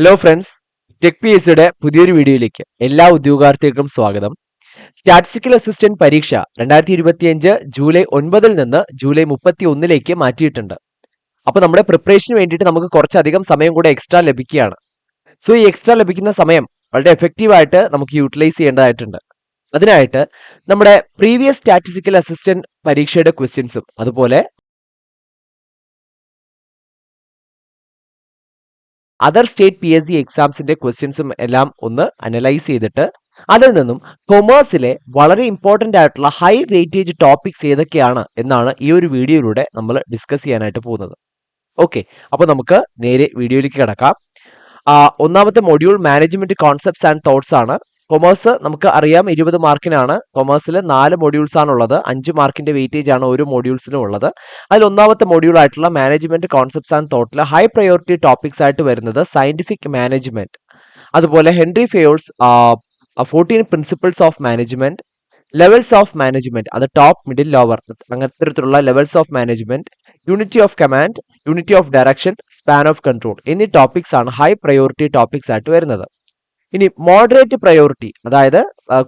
Hello friends Tech P S സിയുടെ പുതിയൊരു വീഡിയോയിലേക്ക് എല്ലാ ഉദ്യോഗാർത്ഥികൾക്കും സ്വാഗതം. സ്റ്റാറ്റിസ്റ്റിക്കൽ അസിസ്റ്റന്റ് പരീക്ഷ രണ്ടായിരത്തി ഇരുപത്തിയഞ്ച് ജൂലൈ ഒൻപതിൽ നിന്ന് ജൂലൈ മുപ്പത്തി ഒന്നിലേക്ക് മാറ്റിയിട്ടുണ്ട്. അപ്പൊ നമ്മുടെ പ്രിപ്പറേഷന് വേണ്ടിയിട്ട് നമുക്ക് കുറച്ചധികം സമയം കൂടെ എക്സ്ട്രാ ലഭിക്കുകയാണ്. സോ ഈ എക്സ്ട്രാ ലഭിക്കുന്ന സമയം വളരെ എഫക്റ്റീവായിട്ട് നമുക്ക് യൂട്ടിലൈസ് ചെയ്യേണ്ടതായിട്ടുണ്ട്. അതിനായിട്ട് നമ്മുടെ പ്രീവിയസ് സ്റ്റാറ്റിസ്റ്റിക്കൽ അസിസ്റ്റന്റ് പരീക്ഷയുടെ ക്വസ്റ്റ്യൻസും അതുപോലെ other state P S C എക്സാംസിന്റെ ക്വസ്റ്റ്യൻസും എല്ലാം ഒന്ന് അനലൈസ് ചെയ്തിട്ട് അതിൽ നിന്നും കൊമേഴ്സിലെ വളരെ ഇമ്പോർട്ടന്റ് ആയിട്ടുള്ള ഹൈ വെയിറ്റേജ് ടോപ്പിക്സ് ഏതൊക്കെയാണ് എന്നാണ് ഈ ഒരു വീഡിയോയിലൂടെ നമ്മൾ ഡിസ്കസ് ചെയ്യാനായിട്ട് പോകുന്നത്. ഓക്കെ അപ്പോൾ നമുക്ക് നേരെ വീഡിയോയിലേക്ക് കിടക്കാം. ഒന്നാമത്തെ module management concepts and thoughts ആണ്. കൊമേഴ്സ് നമുക്ക് അറിയാം ഇരുപത് മാർക്കിനാണ്. കൊമേഴ്സിൽ നാല് മൊഡ്യൂൾസ് ആണുള്ളത്. അഞ്ച് മാർക്കിന്റെ വെയിറ്റേജ് ആണ് ഓരോ മൊഡ്യൂൾസിനും ഉള്ളത്. അതിൽ ഒന്നാമത്തെ മൊഡ്യൂൾ ആയിട്ടുള്ള മാനേജ്മെന്റ് കോൺസെപ്റ്റ്സ് ആൻഡ് തോട്ടിൽ ഹൈ പ്രയോറിറ്റി ടോപ്പിക്സ് ആയിട്ട് വരുന്നത് സയന്റിഫിക് മാനേജ്മെന്റ് അതുപോലെ Henri Fayol's fourteen principles of management levels of management അത് top middle lower അങ്ങനത്തരത്തിലുള്ള levels of management unity of command unity of direction span of control എന്നീ topics ആണ് high priority topics ആയിട്ട് വരുന്നത്. ഇനി moderate priority അതായത്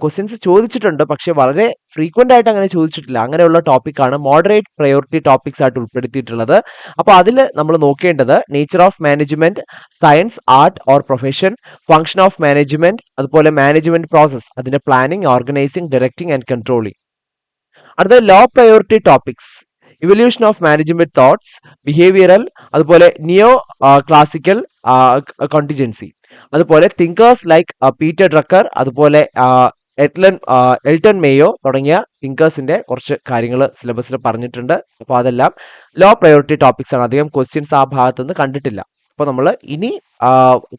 questions ചോദിച്ചിട്ടുണ്ട് പക്ഷേ വളരെ ഫ്രീക്വന്റ് ആയിട്ട് അങ്ങനെ ചോദിച്ചിട്ടില്ല. അങ്ങനെയുള്ള ടോപ്പിക്കാണ് മോഡറേറ്റ് പ്രയോറിറ്റി ടോപ്പിക്സ് ആയിട്ട് ഉൾപ്പെടുത്തിയിട്ടുള്ളത്. അപ്പോൾ അതിൽ നമ്മൾ നോക്കേണ്ടത് nature of management science art or profession function of management അതുപോലെ മാനേജ്മെന്റ് പ്രോസസ് അതിന്റെ planning organising directing and controlling അടുത്തത് low priority topics evolution of management thoughts behavioural അതുപോലെ നിയോ ക്ലാസിക്കൽ കോണ്ടിജൻസി അതുപോലെ തിങ്കേഴ്സ് ലൈക്ക് പീറ്റർ ഡ്രക്കർ അതുപോലെ എറ്റ്ലൻ Elton Mayo തുടങ്ങിയ തിങ്കേഴ്സിന്റെ കുറച്ച് കാര്യങ്ങൾ സിലബസിൽ പറഞ്ഞിട്ടുണ്ട്. അപ്പോൾ അതെല്ലാം ലോ പ്രയോറിറ്റി ടോപ്പിക്സ് ആണ്. അധികം ക്വസ്റ്റ്യൻസ് ആ ഭാഗത്തുനിന്ന് കണ്ടിട്ടില്ല. അപ്പോൾ നമ്മൾ ഇനി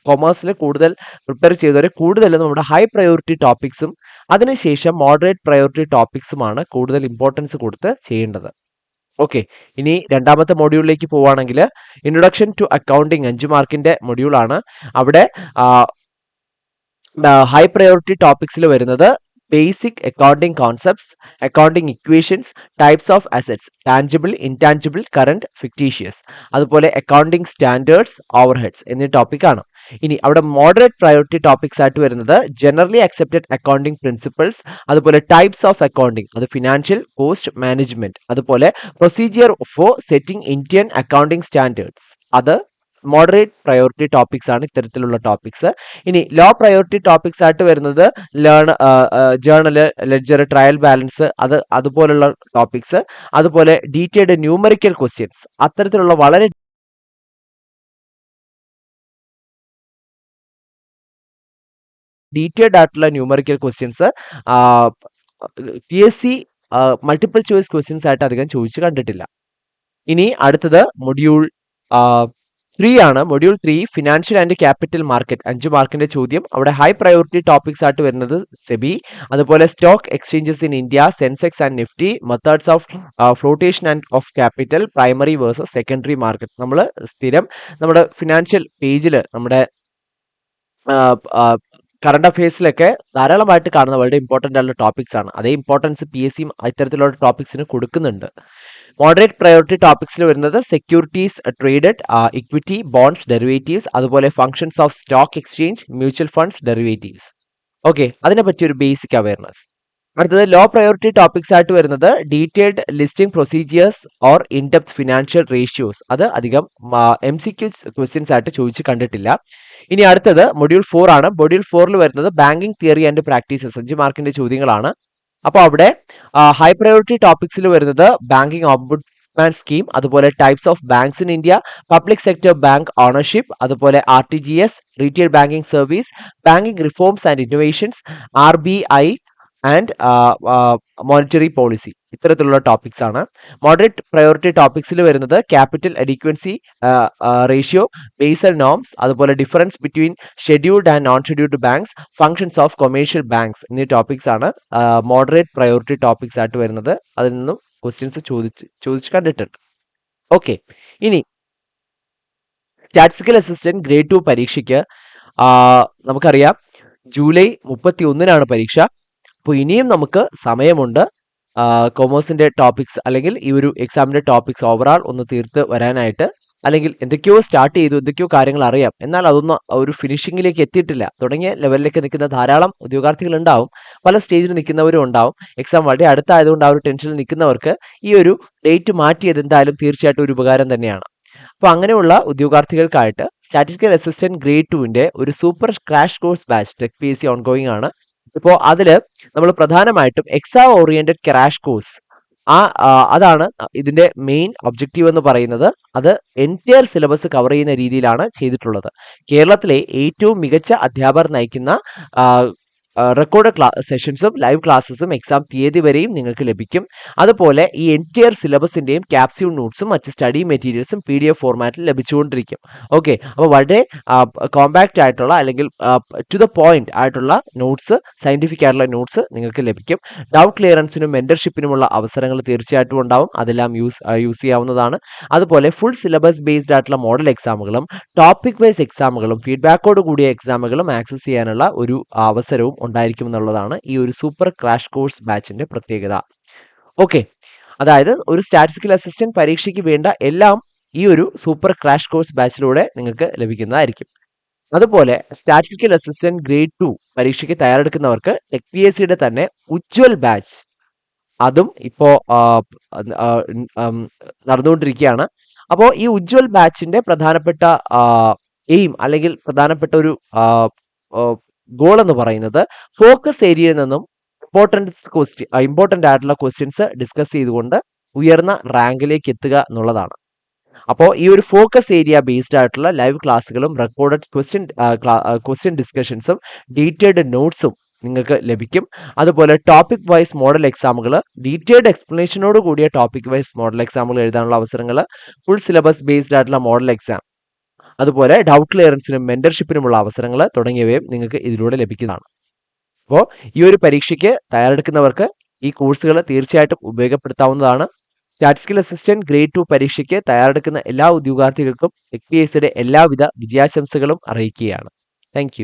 കൊമേഴ്സിൽ കൂടുതൽ പ്രിപ്പയർ ചെയ്തവരെ കൂടുതൽ നമ്മുടെ ഹൈ പ്രയോറിറ്റി ടോപ്പിക്സും അതിനുശേഷം മോഡറേറ്റ് പ്രയോറിറ്റി ടോപ്പിക്സുമാണ് കൂടുതൽ ഇമ്പോർട്ടൻസ് കൊടുത്ത് ചെയ്യേണ്ടത്. ഓക്കെ ഇനി രണ്ടാമത്തെ മൊഡ്യൂളിലേക്ക് പോവുകയാണെങ്കിൽ ഇൻട്രൊഡക്ഷൻ ടു അക്കൗണ്ടിങ് അഞ്ച് മാർക്കിന്റെ മൊഡ്യൂളാണ് അവിടെ ഹൈ പ്രയോറിറ്റി ടോപ്പിക്സിൽ വരുന്നത് basic accounting concepts accounting equations types of assets tangible intangible current fictitious അതുപോലെ അക്കൗണ്ടിങ് സ്റ്റാൻഡേർഡ്സ് ഓവർഹെഡ്സ് എന്നീ ടോപ്പിക്കാണ് ഇനി അവിടെ മോഡറേറ്റ് പ്രയോറിറ്റി ടോപ്പിക്സ് ആയിട്ട് വരുന്നത് ജനറലി അക്സെപ്റ്റഡ് അക്കൗണ്ടിംഗ് പ്രിൻസിപ്പിൾസ് അതുപോലെ ടൈപ്സ് ഓഫ് അക്കൗണ്ടിംഗ് അത് ഫിനാൻഷ്യൽ കോസ്റ്റ് മാനേജ്മെന്റ് അതുപോലെ procedure for setting Indian accounting standards അത് മോഡറേറ്റ് പ്രയോറിറ്റി ടോപ്പിക്സ് ആണ് ഇത്തരത്തിലുള്ള ടോപ്പിക്സ് ഇനി ലോ പ്രയോറിറ്റി ടോപ്പിക്സ് ആയിട്ട് വരുന്നത് learn journal ledger trial balance അത് അതുപോലുള്ള ടോപ്പിക്സ് അതുപോലെ ഡീറ്റെയിൽഡ് ന്യൂമറിക്കൽ ക്വസ്റ്റ്യൻസ് അത്തരത്തിലുള്ള വളരെ ഡീറ്റെയിൽഡ് ആയിട്ടുള്ള numerical questions P S C multiple choice questions ആയിട്ട് അധികം ചോദിച്ചു കണ്ടിട്ടില്ല. ഇനി അടുത്തത് മൊഡ്യൂൾ ത്രീ ആണ്. Module three financial and capital market അഞ്ച് മാർക്കിന്റെ ചോദ്യം. അവിടെ ഹൈ പ്രയോറിറ്റി ടോപ്പിക്സ് ആയിട്ട് വരുന്നത് സെബി അതുപോലെ stock exchanges in India Sensex and Nifty methods of flotation and of capital primary versus secondary market നമ്മൾ സ്ഥിരം നമ്മുടെ ഫിനാൻഷ്യൽ പേജിൽ നമ്മുടെ കറണ്ട് അഫയേഴ്സിലൊക്കെ ധാരാളമായിട്ട് കാണുന്ന വളരെ ഇമ്പോർട്ടന്റ് ആയിട്ടുള്ള ടോപ്പിക്സ് ആണ്. അതേ ഇമ്പോർട്ടൻസ് പി എസ് സിയും ഇത്തരത്തിലുള്ള ടോപ്പിക്സിന് കൊടുക്കുന്നുണ്ട്. മോഡറേറ്റ് പ്രയോറിറ്റി ടോപ്പിക്സിൽ വരുന്നത് securities traded equity bonds derivatives അതുപോലെ functions of stock exchange mutual funds derivatives okay അതിനെ പറ്റി ഒരു ബേസിക് അവയർനെസ് അടുത്തത് ലോ പ്രയോറിറ്റി ടോപ്പിക്സ് ആയിട്ട് വരുന്നത് detailed listing procedures or in depth financial ratios അത് അധികം എം സി ക്യു ക്വസ്റ്റ്യൻസ് ആയിട്ട് ചോദിച്ച് കണ്ടിട്ടില്ല. ഇനി അടുത്തത് മൊഡ്യൂൾ ഫോർ ആണ്. മൊഡ്യൂൾ ഫോറിൽ വരുന്നത് ബാങ്കിങ് തിയറി ആൻഡ് പ്രാക്ടീസസ് അഞ്ച് മാർക്കിന്റെ ചോദ്യങ്ങളാണ്. അപ്പോൾ അവിടെ ഹൈ പ്രയോറിറ്റി ടോപ്പിക്സിൽ വരുന്നത് ബാങ്കിങ് ഓംബുഡ്സ്മാൻ സ്കീം അതുപോലെ types of banks in India public sector bank ownership അതുപോലെ R T G S retail banking service banking reforms and innovations R B I and monetary policy ഇത്തരത്തിലുള്ള topics ആണ്. Moderate priority ടോപ്പിക്സിൽ വരുന്നത് capital adequacy ratio Basel norms അതുപോലെ difference between scheduled and non scheduled banks functions of commercial banks എന്നീ topics ആണ് moderate priority topics ആയിട്ട് വരുന്നത്. അതിൽ നിന്നും ക്വസ്റ്റ്യൻസ് ചോദിച്ച് ചോദിച്ച് കണ്ടിട്ടുണ്ട് ഓക്കെ ഇനി സ്റ്റാറ്റിസ്റ്റിക്കൽ അസിസ്റ്റന്റ് ഗ്രേഡ് ടു പരീക്ഷയ്ക്ക് ആ, നമുക്കറിയാം. ജൂലൈ മുപ്പത്തി ഒന്നിനാണ് പരീക്ഷ. അപ്പോൾ ഇനിയും നമുക്ക് സമയമുണ്ട്. കോമേഴ്സിന്റെ ടോപ്പിക്സ് അല്ലെങ്കിൽ ഈ ഒരു എക്സാമിന്റെ ടോപ്പിക്സ് ഓവറാൾ ഒന്ന് തീർത്ത് വരാനായിട്ട്. അല്ലെങ്കിൽ എന്തൊക്കെയോ സ്റ്റാർട്ട് ചെയ്തു എന്തൊക്കെയോ കാര്യങ്ങൾ അറിയാം. എന്നാൽ അതൊന്നും ഒരു ഫിനിഷിങ്ങിലേക്ക് എത്തിയിട്ടില്ല. തുടങ്ങിയ ലെവലിലേക്ക് നിൽക്കുന്ന ധാരാളം ഉദ്യോഗാർത്ഥികൾ ഉണ്ടാവും. പല സ്റ്റേജിൽ നിൽക്കുന്നവരും ഉണ്ടാവും. എക്സാം വളരെ അടുത്തായതുകൊണ്ട് ആ ഒരു ടെൻഷനിൽ നിൽക്കുന്നവർക്ക് ഈ ഒരു ഡേറ്റ് മാറ്റിയത് എന്തായാലും തീർച്ചയായിട്ടും ഒരു ഉപകാരം തന്നെയാണ്. അപ്പോൾ അങ്ങനെയുള്ള ഉദ്യോഗാർത്ഥികൾക്കായിട്ട് സ്റ്റാറ്റിസ്റ്റിക്കൽ അസിസ്റ്റന്റ് ഗ്രേഡ് ടുവിന്റെ ഒരു super crash course batch Tech P S C ongoing ആണ്. ഇപ്പോൾ അതിൽ നമ്മൾ പ്രധാനമായിട്ടും എക്സാ ഓറിയന്റഡ് ക്രാഷ് കോഴ്സ് ആ അതാണ് ഇതിന്റെ മെയിൻ ഒബ്ജക്റ്റീവ് എന്ന് പറയുന്നത്. അത് എന്റയർ സിലബസ് കവർ ചെയ്യുന്ന രീതിയിലാണ് ചെയ്തിട്ടുള്ളത്. കേരളത്തിലെ ഏറ്റവും മികച്ച അധ്യാപകർ നയിക്കുന്ന റെക്കോർഡ് ക്ലാ സെഷൻസും ലൈവ് ക്ലാസ്സസും എക്സാം തീയതി വരെയും നിങ്ങൾക്ക് ലഭിക്കും. അതുപോലെ ഈ എന്റിയർ സിലബസിന്റെയും ക്യാപ്സ്യൂൾ നോട്ട്സും മറ്റ് സ്റ്റഡി മെറ്റീരിയൽസും പി ഡി എഫ് ഫോർമാറ്റിൽ ലഭിച്ചുകൊണ്ടിരിക്കും. ഓക്കെ അപ്പോൾ വളരെ കോമ്പാക്റ്റ് ആയിട്ടുള്ള അല്ലെങ്കിൽ ടു ദ പോയിന്റ് ആയിട്ടുള്ള നോട്ട്സ് സയന്റിഫിക് ആയിട്ടുള്ള നോട്ട്സ് നിങ്ങൾക്ക് ലഭിക്കും. ഡൗട്ട് ക്ലിയറൻസിനും മെന്റർഷിപ്പിനുമുള്ള അവസരങ്ങൾ തീർച്ചയായിട്ടും ഉണ്ടാവും. അതെല്ലാം യൂസ് യൂസ് ചെയ്യാവുന്നതാണ്. അതുപോലെ ഫുൾ സിലബസ് ബേസ്ഡ് ആയിട്ടുള്ള മോഡൽ എക്സാമുകളും ടോപ്പിക് വൈസ് എക്സാമുകളും ഫീഡ്ബാക്കോട് കൂടിയ എക്സാമുകളും ആക്സസ് ചെയ്യാനുള്ള ഒരു അവസരവും ഉണ്ടായിരിക്കും എന്നുള്ളതാണ് ഈ ഒരു സൂപ്പർ ക്രാഷ് കോഴ്സ് ബാച്ചിന്റെ പ്രത്യേകത. ഓക്കെ അതായത് ഒരു സ്റ്റാറ്റിസ്റ്റിക്കൽ അസിസ്റ്റന്റ് പരീക്ഷയ്ക്ക് വേണ്ട എല്ലാം ഈ ഒരു സൂപ്പർ ക്രാഷ് കോഴ്സ് ബാച്ചിലൂടെ നിങ്ങൾക്ക് ലഭിക്കുന്നതായിരിക്കും. അതുപോലെ സ്റ്റാറ്റിസ്റ്റിക്കൽ അസിസ്റ്റന്റ് ഗ്രേഡ് ടു പരീക്ഷയ്ക്ക് തയ്യാറെടുക്കുന്നവർക്ക് ടെക് പി എസ് സിയുടെ തന്നെ ഉജ്വൽ ബാച്ച് അതും ഇപ്പോ നടന്നുകൊണ്ടിരിക്കുകയാണ്. അപ്പോൾ ഈ ഉജ്വൽ ബാച്ചിന്റെ പ്രധാനപ്പെട്ട എയിം അല്ലെങ്കിൽ പ്രധാനപ്പെട്ട ഒരു ഗോൾ എന്ന് പറയുന്നത് ഫോക്കസ് ഏരിയയിൽ നിന്നും ഇമ്പോർട്ടൻസ് ക്വസ്റ്റ്യൻ ഇമ്പോർട്ടന്റ് ആയിട്ടുള്ള ക്വസ്റ്റ്യൻസ് ഡിസ്കസ് ചെയ്തുകൊണ്ട് ഉയർന്ന റാങ്കിലേക്ക് എത്തുക എന്നുള്ളതാണ്. അപ്പോൾ ഈ ഒരു ഫോക്കസ് ഏരിയ ബേസ്ഡ് ആയിട്ടുള്ള ലൈവ് ക്ലാസ്സുകളും റെക്കോർഡഡ് ക്വസ്റ്റ്യൻ ക്വസ്റ്റ്യൻ ഡിസ്കഷൻസും ഡീറ്റെയിൽഡ് നോട്ട്സും നിങ്ങൾക്ക് ലഭിക്കും. അതുപോലെ ടോപ്പിക് വൈസ് മോഡൽ എക്സാമുകൾ ഡീറ്റെയിൽഡ് എക്സ്പ്ലനേഷനോട് കൂടിയ ടോപ്പിക് വൈസ് മോഡൽ എക്സാമുകൾ എഴുതാനുള്ള അവസരങ്ങൾ ഫുൾ സിലബസ് ബേസ്ഡ് ആയിട്ടുള്ള മോഡൽ എക്സാം അതുപോലെ ഡൗട്ട് ക്ലിയറൻസിനും മെന്റർഷിപ്പിനുമുള്ള അവസരങ്ങൾ തുടങ്ങിയവയും നിങ്ങൾക്ക് ഇതിലൂടെ ലഭിക്കുന്നതാണ്. അപ്പോൾ ഈ ഒരു പരീക്ഷയ്ക്ക് തയ്യാറെടുക്കുന്നവർക്ക് ഈ കോഴ്സുകൾ തീർച്ചയായിട്ടും ഉപയോഗപ്പെടുത്താവുന്നതാണ്. സ്റ്റാറ്റിസ്റ്റിക്കൽ അസിസ്റ്റന്റ് ഗ്രേഡ് ടു പരീക്ഷയ്ക്ക് തയ്യാറെടുക്കുന്ന എല്ലാ ഉദ്യോഗാർത്ഥികൾക്കും എക് പി എസ് എല്ലാവിധ വിജയാശംസകളും അറിയിക്കുകയാണ്. താങ്ക്